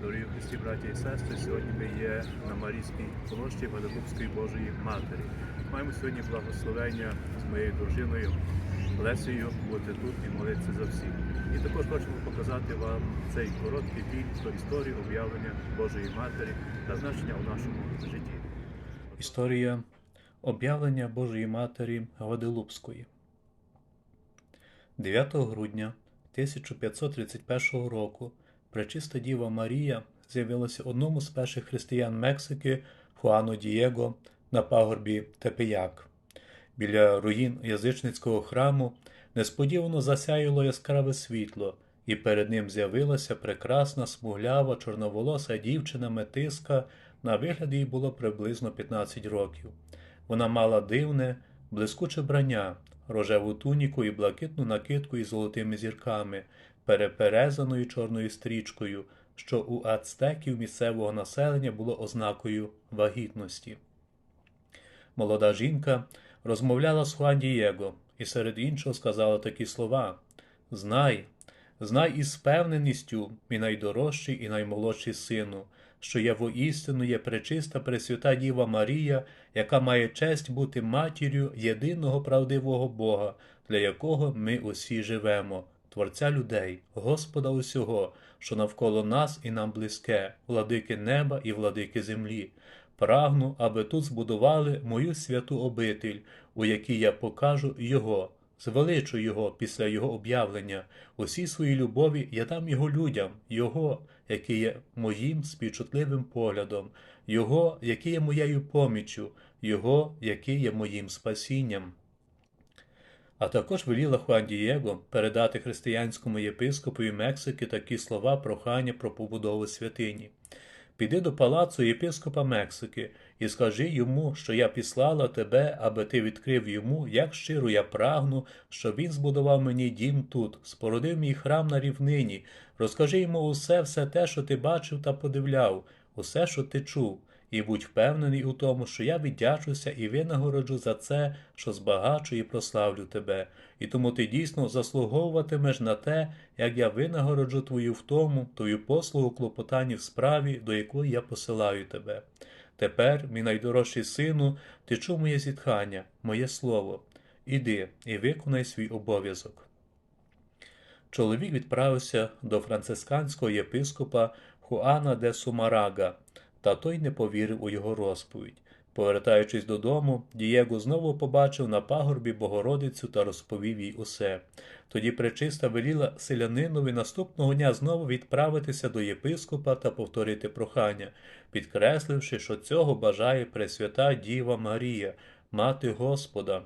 Дорогі Христі, браті і сестри, сьогодні ми є на Марійській площі Вадикупської Божої Матері. Маємо сьогодні благословення з моєю дружиною Лесею бути тут і молитися за всіх. І також хочемо показати вам цей короткий фільм про історію об'явлення Божої Матері та значення у нашому житті. Історія об'явлення Божої Матері Гваделупської. 9 грудня 1531 року Пречиста Діва Марія з'явилася одному з перших християн Мексики Хуану Дієго на пагорбі Тепеяк. Біля руїн язичницького храму несподівано засяяло яскраве світло, і перед ним з'явилася прекрасна смуглява чорноволоса дівчина метиска, на вигляд їй було приблизно 15 років. Вона мала дивне, блискуче брання, рожеву туніку і блакитну накидку із золотими зірками, переперезаною чорною стрічкою, що у ацтеків місцевого населення було ознакою вагітності. Молода жінка розмовляла з Хуан Дієго і серед іншого сказала такі слова Знай, знай із впевненістю, мій найдорожчий і наймолодший сину, що я воістину є пречиста Пресвята Діва Марія, яка має честь бути матір'ю єдиного правдивого Бога, для якого ми усі живемо, Творця людей, Господа усього, що навколо нас і нам близьке, владики неба і владики землі. Прагну, аби тут збудували мою святу обитель, у якій я покажу Його, звеличу Його після Його об'явлення. Усій своїй любові я дам Його людям, Його, який є моїм співчутливим поглядом, Його, який є моєю поміччю, Його, який є моїм спасінням. А також веліла Хуан Дієго передати християнському єпископові Мексики такі слова прохання про побудову святині. Піди до палацу єпископа Мексики і скажи йому, що я післала тебе, аби ти відкрив йому, як щиро я прагну, щоб він збудував мені дім тут, спорудив мій храм на рівнині. Розкажи йому усе, все те, що ти бачив та подивляв, усе, що ти чув, і будь впевнений у тому, що я віддячуся і винагороджу за це, що збагачу і прославлю тебе, і тому ти дійсно заслуговуватимеш на те, як я винагороджу твою втому, твою послугу клопотанні в справі, до якої я посилаю тебе. Тепер, мій найдорожчий сину, ти чув моє зітхання, моє слово. Іди і виконай свій обов'язок. Чоловік відправився до францисканського єпископа Хуана де Сумарага, та той не повірив у його розповідь. Повертаючись додому, Дієго знову побачив на пагорбі Богородицю та розповів їй усе. Тоді пречиста веліла селянинові наступного дня знову відправитися до єпископа та повторити прохання, підкресливши, що цього бажає Пресвята Діва Марія, мати Господа.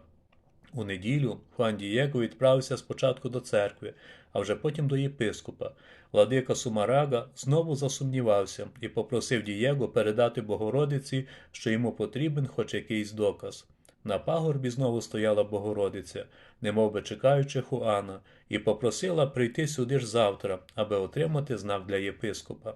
У неділю Хуан Дієго відправився спочатку до церкви, а вже потім до єпископа. Владика Сумарага знову засумнівався і попросив Дієго передати Богородиці, що йому потрібен хоч якийсь доказ. На пагорбі знову стояла Богородиця, немов би чекаючи Хуана, і попросила прийти сюди ж завтра, аби отримати знак для єпископа.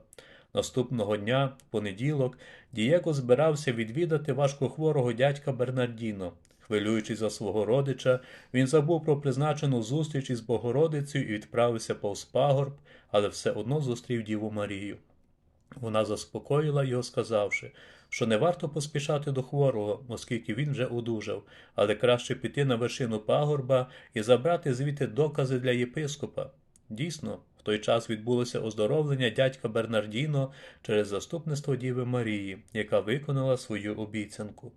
Наступного дня, в понеділок, Дієго збирався відвідати важкохворого дядька Бернардіно. Хвилюючись за свого родича, він забув про призначену зустріч із Богородицею і відправився повз пагорб, але все одно зустрів Діву Марію. Вона заспокоїла його, сказавши, що не варто поспішати до хворого, оскільки він вже одужав, але краще піти на вершину пагорба і забрати звідти докази для єпископа. Дійсно, в той час відбулося оздоровлення дядька Бернардіно через заступництво Діви Марії, яка виконала свою обіцянку.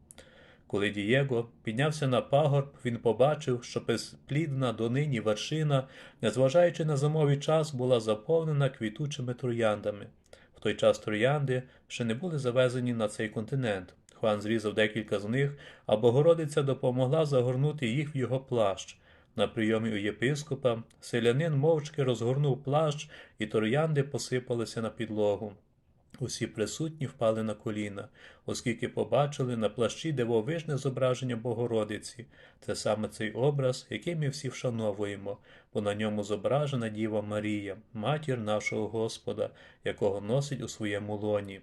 Коли Дієго піднявся на пагорб, він побачив, що безплідна донині вершина, незважаючи на зимовий час, була заповнена квітучими трояндами. В той час троянди ще не були завезені на цей континент. Хуан зрізав декілька з них, а Богородиця допомогла загорнути їх в його плащ. На прийомі у єпископа селянин мовчки розгорнув плащ, і троянди посипалися на підлогу. Усі присутні впали на коліна, оскільки побачили на плащі дивовижне зображення Богородиці. Це саме цей образ, який ми всі вшановуємо, бо на ньому зображена Діва Марія, матір нашого Господа, якого носить у своєму лоні.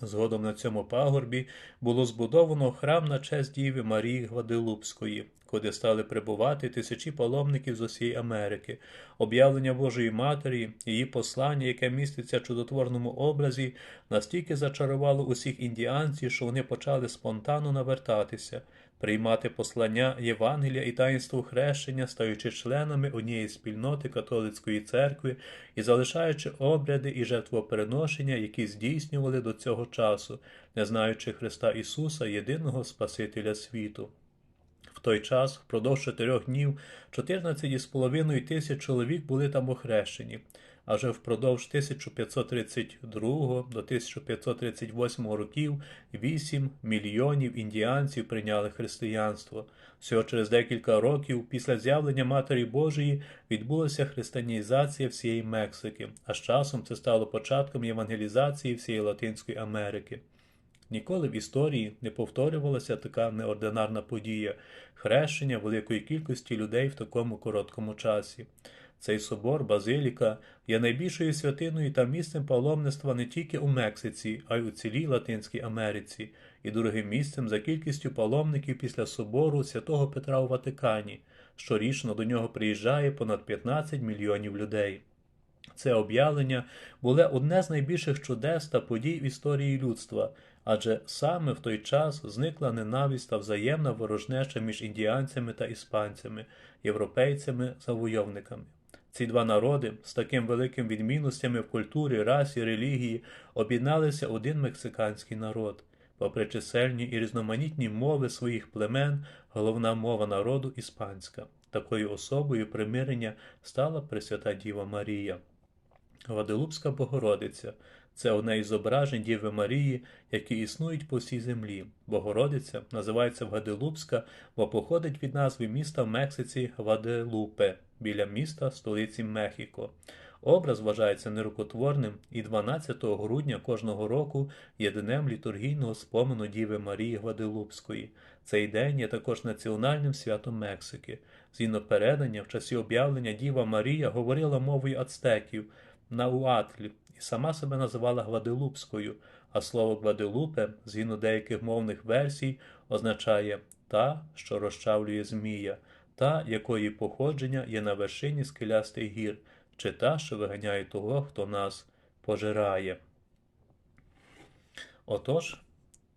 Згодом на цьому пагорбі було збудовано храм на честь Діви Марії Гваделупської, куди стали прибувати тисячі паломників з усієї Америки, об'явлення Божої Матері, її послання, яке міститься в чудотворному образі, настільки зачарувало усіх індіанців, що вони почали спонтанно навертатися, приймати послання Євангелія і таїнство хрещення, стаючи членами однієї спільноти католицької церкви і залишаючи обряди і жертвоприношення, які здійснювали до цього часу, не знаючи Христа Ісуса, єдиного Спасителя світу. Той час, впродовж чотирьох днів, 14,5 тисяч чоловік були там охрещені, а впродовж 1532 до 1538 років 8 мільйонів індіанців прийняли християнство. Всього через декілька років після з'явлення Матері Божої відбулася християнізація всієї Мексики, а з часом це стало початком євангелізації всієї Латинської Америки. Ніколи в історії не повторювалася така неординарна подія хрещення великої кількості людей в такому короткому часі. Цей собор Базиліка є найбільшою святиною та місцем паломництва не тільки у Мексиці, а й у цілій Латинській Америці, і другим місцем за кількістю паломників після собору святого Петра у Ватикані. Щорічно до нього приїжджає понад 15 мільйонів людей. Це об'явлення було одне з найбільших чудес та подій в історії людства, адже саме в той час зникла ненависть та взаємна ворожнеча між індіанцями та іспанцями, європейцями-завойовниками. Ці два народи з таким великим відмінностями в культурі, расі, релігії об'єдналися один мексиканський народ. Попри чисельні і різноманітні мови своїх племен, головна мова народу іспанська. Такою особою примирення стала Пресвята Діва Марія. Гваделупська Богородиця це одне із зображень Діви Марії, які існують по всій землі. Богородиця називається Гваделупська, бо походить від назви міста в Мексиці Гваделупе біля міста столиці Мехіко. Образ вважається нерукотворним і 12 грудня кожного року є днем літургійного спомену Діви Марії Гваделупської. Цей день є також національним святом Мексики. Згідно передання, в часі об'явлення Діва Марія говорила мовою ацтеків на Уатлі і сама себе називала Гваделупською, а слово Гваделупе, згідно деяких мовних версій, означає та, що розчавлює Змія, та, якої походження є на вершині скелястих гір, чи та, що виганяє того, хто нас пожирає. Отож,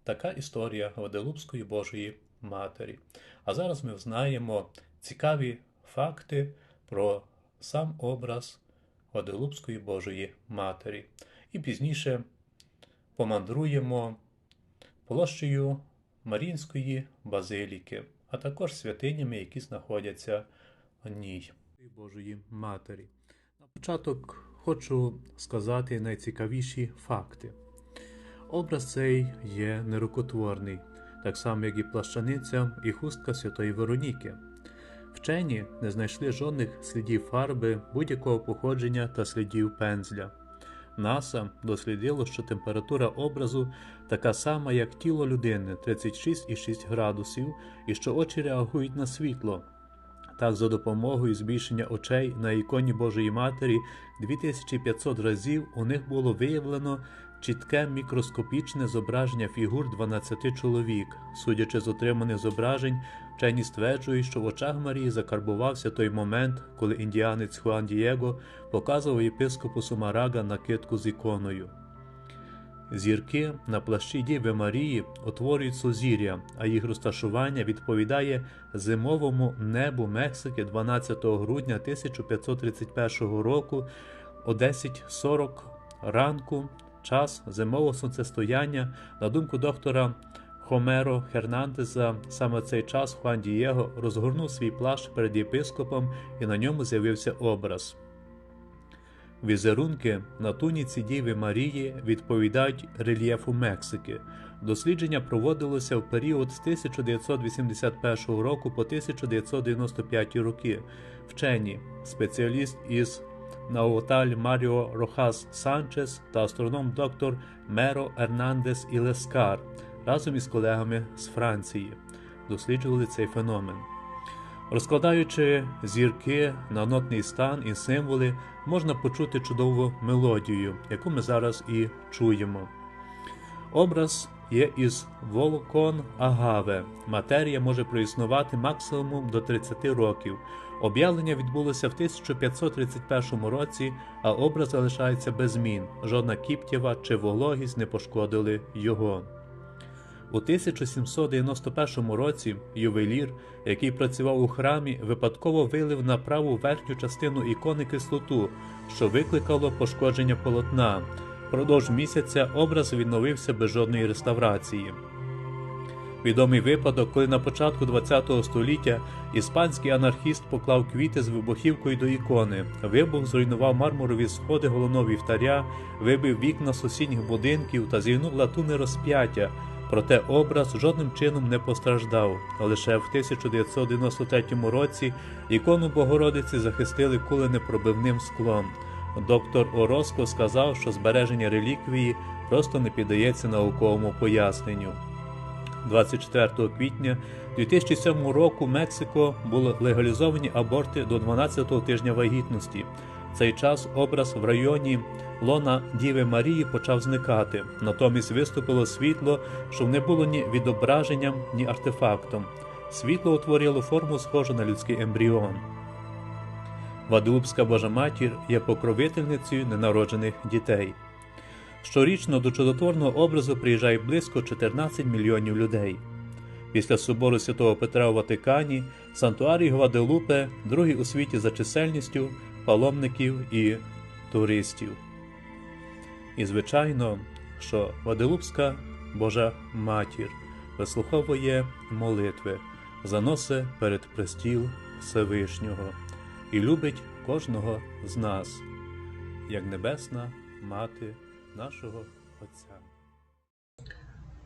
така історія Гваделупської Божої Матері. А зараз ми знаємо цікаві факти про сам образ Гваделупської Божої Матері. І пізніше помандруємо площею Марінської базиліки, а також святинями, які знаходяться в ній. Божої Матері. На початок хочу сказати найцікавіші факти. Образ цей є нерукотворний, так само, як і плащаниця і хустка Святої Вероніки. Вчені не знайшли жодних слідів фарби будь-якого походження та слідів пензля. НАСА дослідило, що температура образу така сама, як тіло людини 36,6 градусів, і що очі реагують на світло. Так, за допомогою збільшення очей на іконі Божої Матері 2500 разів у них було виявлено чітке мікроскопічне зображення фігур 12 чоловік. Судячи з отриманих зображень, вчені стверджують, що в очах Марії закарбувався той момент, коли індіанець Хуан Дієго показував єпископу Сумарага накидку з іконою. Зірки на плащі Діви Марії утворюють сузір'я, а їх розташування відповідає зимовому небу Мексики 12 грудня 1531 року о 10.40 ранку, час зимового сонцестояння, на думку доктора Хомеро Хернандеса, саме в цей час Хуан Дієго розгорнув свій плащ перед єпископом і на ньому з'явився образ. Візерунки на туніці Діви Марії відповідають рельєфу Мексики. Дослідження проводилося в період з 1981 року по 1995 роки. Вчені, спеціаліст із Науталь Маріо Рохас Санчес та астроном доктор Меро Ернандес Ілескар разом із колегами з Франції досліджували цей феномен. Розкладаючи зірки на нотний стан і символи, можна почути чудову мелодію, яку ми зараз і чуємо. Образ є із волокон агаве. Матерія може проіснувати максимум до 30 років. Об'явлення відбулося в 1531 році, а образ залишається без змін. Жодна кіптєва чи вологість не пошкодили його. У 1791 році ювелір, який працював у храмі, випадково вилив на праву верхню частину ікони кислоту, що викликало пошкодження полотна. Продовж місяця образ відновився без жодної реставрації. Відомий випадок, коли на початку ХХ століття іспанський анархіст поклав квіти з вибухівкою до ікони. Вибух зруйнував мармурові сходи головного вівтаря, вибив вікна сусідніх будинків та зівнув латуни розп'яття. Проте образ жодним чином не постраждав. Лише в 1993 році ікону Богородиці захистили куленепробивним склом. Доктор Ороско сказав, що збереження реліквії просто не піддається науковому поясненню. 24 квітня 2007 року в Мексико були легалізовані аборти до 12-го тижня вагітності. В цей час образ в районі лона Діви Марії почав зникати. Натомість виступило світло, що не було ні відображенням, ні артефактом. Світло утворило форму схожу на людський ембріон. Вадилупська Божа Матір є покровительницею ненароджених дітей. Щорічно до чудотворного образу приїжджає близько 14 мільйонів людей. Після собору святого Петра у Ватикані Сантуарій Гваделупе другий у світі за чисельністю паломників і туристів. І звичайно, що Гваделупська Божа Матір вислуховує молитви, заносить перед престіл Всевишнього і любить кожного з нас, як небесна мати нашого Отця.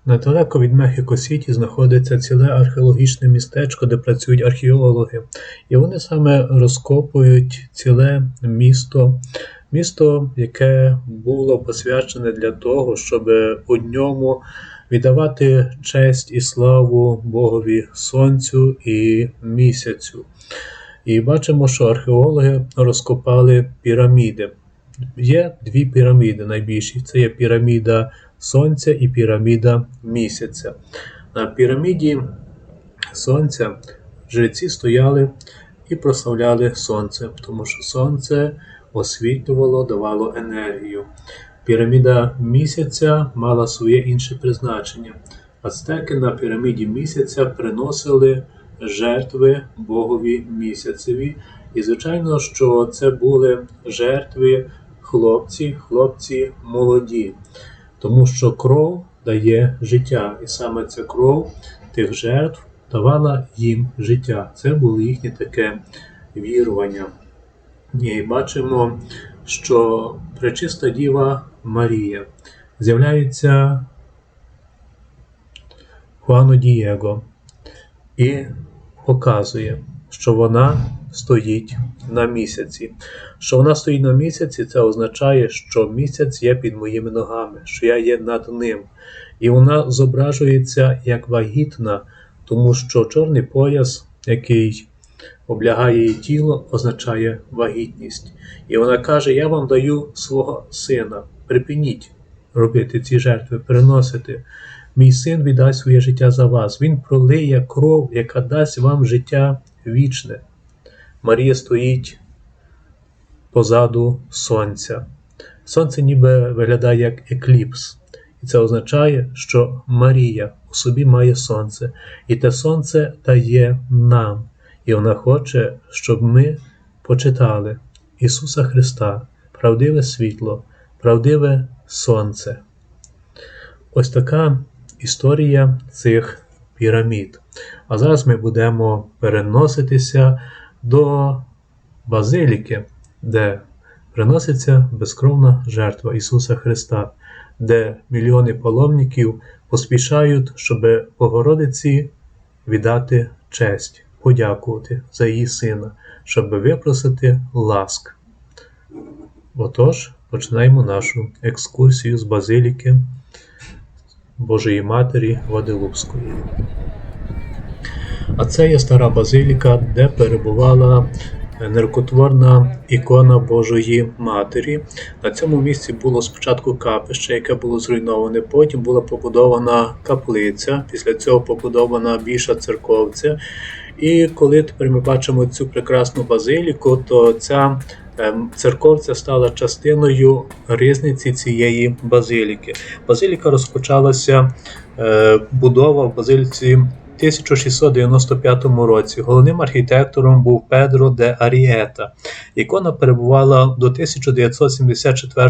Недалеко від Мехіко-Сіті знаходиться ціле археологічне містечко, де працюють археологи. І вони саме розкопують ціле місто, місто, яке було посвячене для того, щоб у ньому віддавати честь і славу Богові Сонцю і місяцю. І бачимо, що археологи розкопали піраміди. Є дві піраміди найбільші. Це є піраміда Сонця і піраміда місяця. На піраміді Сонця жреці стояли і прославляли Сонце, тому що Сонце освітлювало, давало енергію. Піраміда місяця мала своє інше призначення. Ацтеки на піраміді місяця приносили жертви Богові місяцеві. І, звичайно, що це були жертви хлопці, хлопці молоді, тому що кров дає життя, і саме ця кров тих жертв давала їм життя. Це було їхнє таке вірування. І бачимо, що пречиста Діва Марія з'являється Хуану Дієго і показує, що вона стоїть на місяці. Що вона стоїть на місяці, це означає, що місяць є під моїми ногами, що я є над ним. І вона зображується як вагітна, тому що чорний пояс, який облягає її тіло, означає вагітність. І вона каже: Я вам даю свого сина, припиніть робити ці жертви, приносити. Мій син віддасть своє життя за вас. Він пролиє кров, яка дасть вам життя вічне. Марія стоїть позаду сонця. Сонце ніби виглядає як екліпс. І це означає, що Марія у собі має сонце, і те сонце дає нам. І вона хоче, щоб ми почитали Ісуса Христа, правдиве світло, правдиве сонце. Ось така історія цих пірамід. А зараз ми будемо переноситися до Базиліки, де приноситься безкровна жертва Ісуса Христа, де мільйони паломників поспішають, щоб Богородиці віддати честь, подякувати за її сина, щоб випросити ласк. Отож, починаємо нашу екскурсію з Базиліки Божої Матері Ваделупської. А це є стара базиліка, де перебувала нерукотворна ікона Божої Матері. На цьому місці було спочатку капище, яке було зруйноване. Потім була побудована каплиця. Після цього побудована більша церковця. І коли тепер ми бачимо цю прекрасну базиліку, то ця ем, церковця стала частиною різниці цієї базиліки. Базиліка розпочалася е, будова в базиліці. В 1695 році головним архітектором був Педро де Арієта. Ікона перебувала до 1974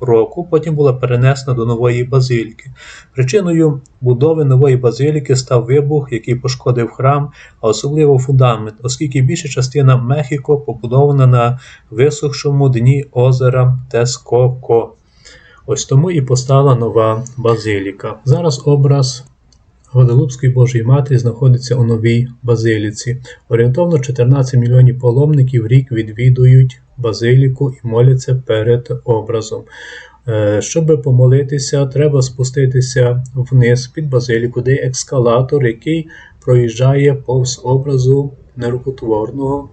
року, потім була перенесена до нової базиліки. Причиною будови нової базиліки став вибух, який пошкодив храм, а особливо фундамент, оскільки більша частина Мехіко побудована на висохшому дні озера Тескоко. Ось тому і постала нова базиліка. Зараз образ Гваделупської Божої Матері знаходиться у новій базиліці. Орієнтовно 14 мільйонів паломників рік відвідують базиліку і моляться перед образом. Е, Щоб помолитися, треба спуститися вниз під базиліку, де є екскалатор, який проїжджає повз образу нерукотворного.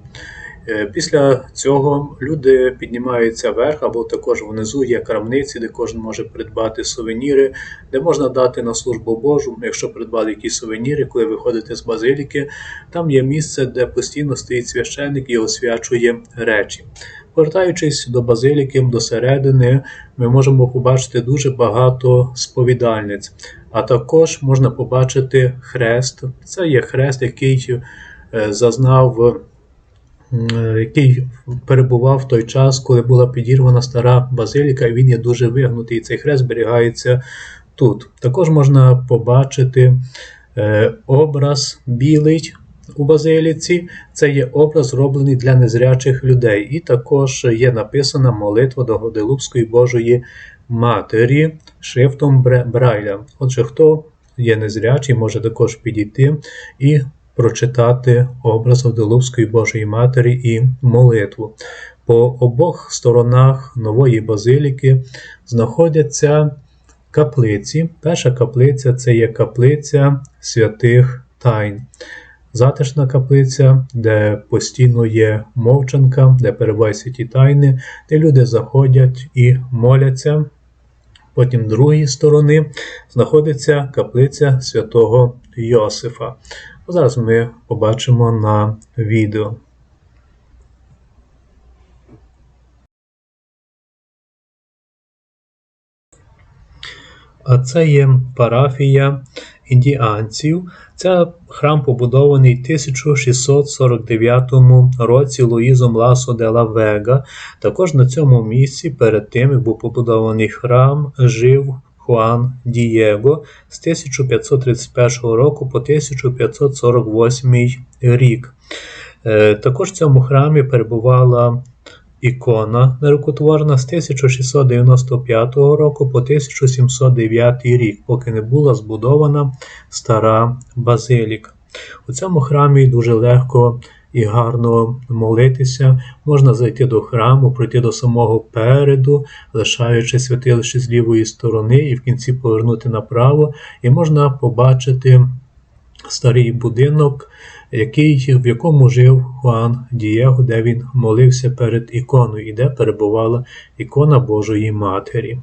Е, Після цього люди піднімаються вверх, або також внизу є крамниці, де кожен може придбати сувеніри, де можна дати на службу Божу, якщо придбали якісь сувеніри, коли виходите з базиліки. Там є місце, де постійно стоїть священник і освячує речі. Повертаючись до базиліки, до середини, ми можемо побачити дуже багато сповідальниць, а також можна побачити хрест. Це є хрест, який е, зазнав який перебував в той час, коли була підірвана стара базиліка, і він є дуже вигнутий. І цей хрест зберігається тут. Також можна побачити е, образ білий у базиліці. Це є образ, зроблений для незрячих людей. І також є написана молитва до Годелупської Божої Матері шрифтом Брайля. Отже, хто є незрячий, може також підійти і прочитати образ Годелупської Божої Матері і молитву. По обох сторонах нової базиліки знаходяться каплиці. Перша каплиця це є каплиця святих тайн. Затишна каплиця, де постійно є мовчанка, де перебувають святі тайни, де люди заходять і моляться. Потім з другої сторони знаходиться каплиця святого Йосифа. Зараз ми побачимо на відео. А це є парафія індіанців. Це храм побудований в 1649 році Луїзом Ласо де ла Вега. Також на цьому місці, перед тим, як був побудований храм, жив Хуан Дієго з 1531 року по 1548 рік. Е, Також в цьому храмі перебувала ікона нерукотворна з 1695 року по 1709 рік, поки не була збудована стара базиліка. У цьому храмі дуже легко і гарно молитися. Можна зайти до храму, пройти до самого переду, лишаючи святилище з лівої сторони, і в кінці повернути направо, і можна побачити старий будинок, який, в якому жив Хуан Дієго, де він молився перед іконою, і де перебувала ікона Божої Матері.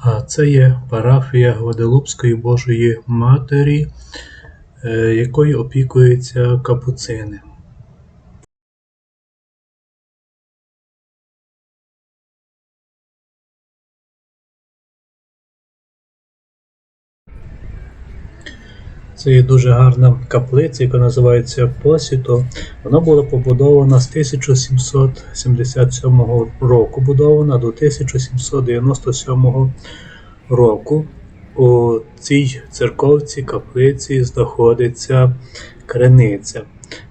А це є парафія Гваделупської Божої Матері, е, якою опікуються капуцини. Це дуже гарна каплиця, яка називається Посіто. Вона була побудована з 1777 року, будована до 1797 року. У цій церковці каплиці знаходиться криниця.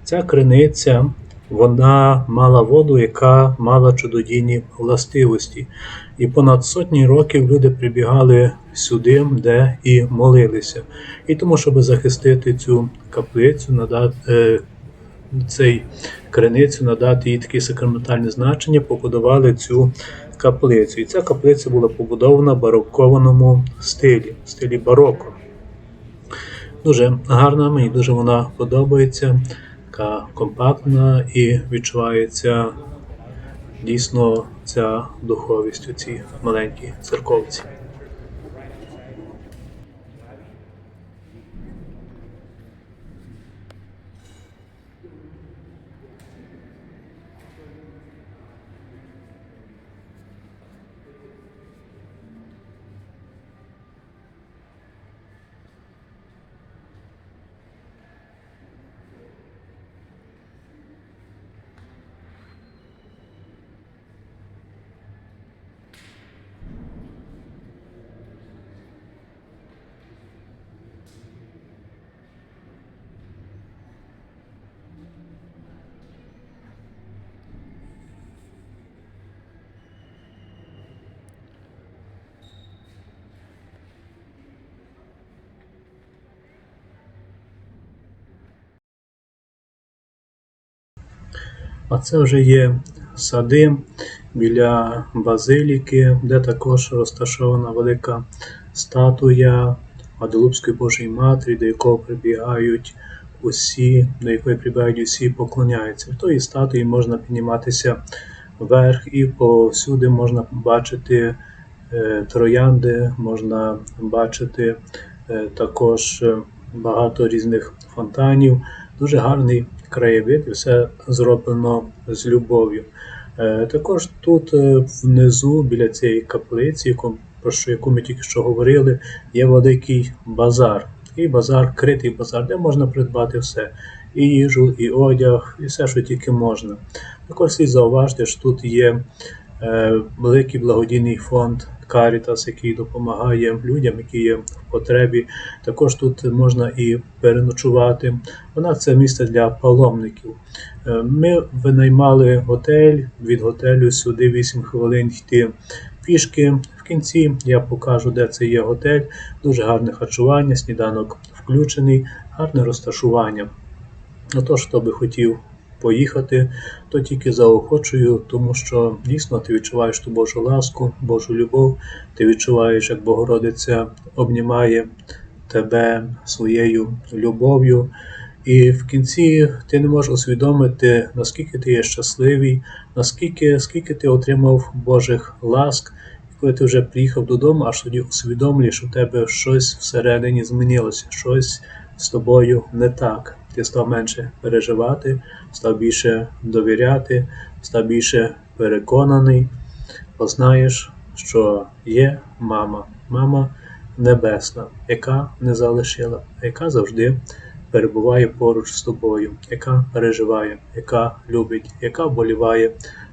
Ця криниця вона мала воду, яка мала чудодійні властивості. І понад сотні років люди прибігали сюди, де і молилися. І тому, щоб захистити цю каплицю, надати, е, цей криницю, надати їй таке сакраментальне значення, побудували цю каплицю. І ця каплиця була побудована в барокованому стилі, в стилі бароко. Дуже гарна, мені дуже вона подобається, така компактна і відчувається дійсно ця духовість у цій маленькій церковці. А це вже є сади біля базиліки, де також розташована велика статуя Гваделупської Божої Матері, до якого прибігають усі, до якої прибігають усі поклоняються. В тої статуї можна підніматися вверх і повсюди можна бачити е, троянди, можна бачити е, також е, багато різних фонтанів. Дуже гарний краєвид, і все зроблено з любов'ю. Е, Також тут е, внизу, біля цієї каплиці, про яку ми тільки що говорили, є великий базар. І базар, критий базар, де можна придбати все. І їжу, і одяг, і все, що тільки можна. Також слід зауважити, що тут є е, великий благодійний фонд Caritas, який допомагає людям, які є в потребі. Також тут можна і переночувати. Вона це місце для паломників. Е, Ми винаймали готель від готелю сюди 8 хвилин йти пішки. В кінці я покажу, де це є готель. Дуже гарне харчування, сніданок включений, гарне розташування. Отож, хто би хотів поїхати, то тільки заохочую, тому що дійсно ти відчуваєш ту Божу ласку, Божу любов, ти відчуваєш, як Богородиця обнімає тебе своєю любов'ю. І в кінці ти не можеш усвідомити, наскільки ти є щасливий, наскільки скільки ти отримав Божих ласк, коли ти вже приїхав додому, аж тоді усвідомлюєш, що у тебе щось всередині змінилося, щось з тобою не так. Ти став менше переживати, став більше довіряти, став більше переконаний, бо знаєш, що є мама, мама небесна, яка не залишила, яка завжди перебуває поруч з тобою, яка переживає, яка любить, яка вболіває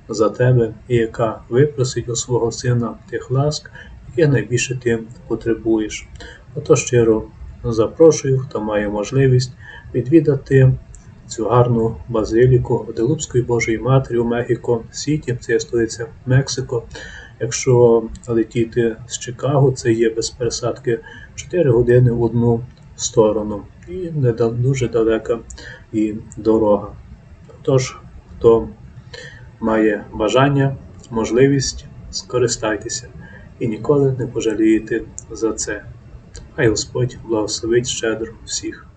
за тебе і яка випросить у свого сина тих ласк, яких найбільше ти потребуєш. Отож щиро запрошую, хто має можливість відвідати цю гарну базиліку Гваделупської Божої Матері у Мехіко Сіті, це столиця Мексико. Якщо летіти з Чикаго, це є без пересадки 4 години в одну сторону. І не дуже далека і дорога. Тож, хто має бажання, можливість, скористайтеся і ніколи не пожалієте за це. Хай Господь благословить щедро всіх.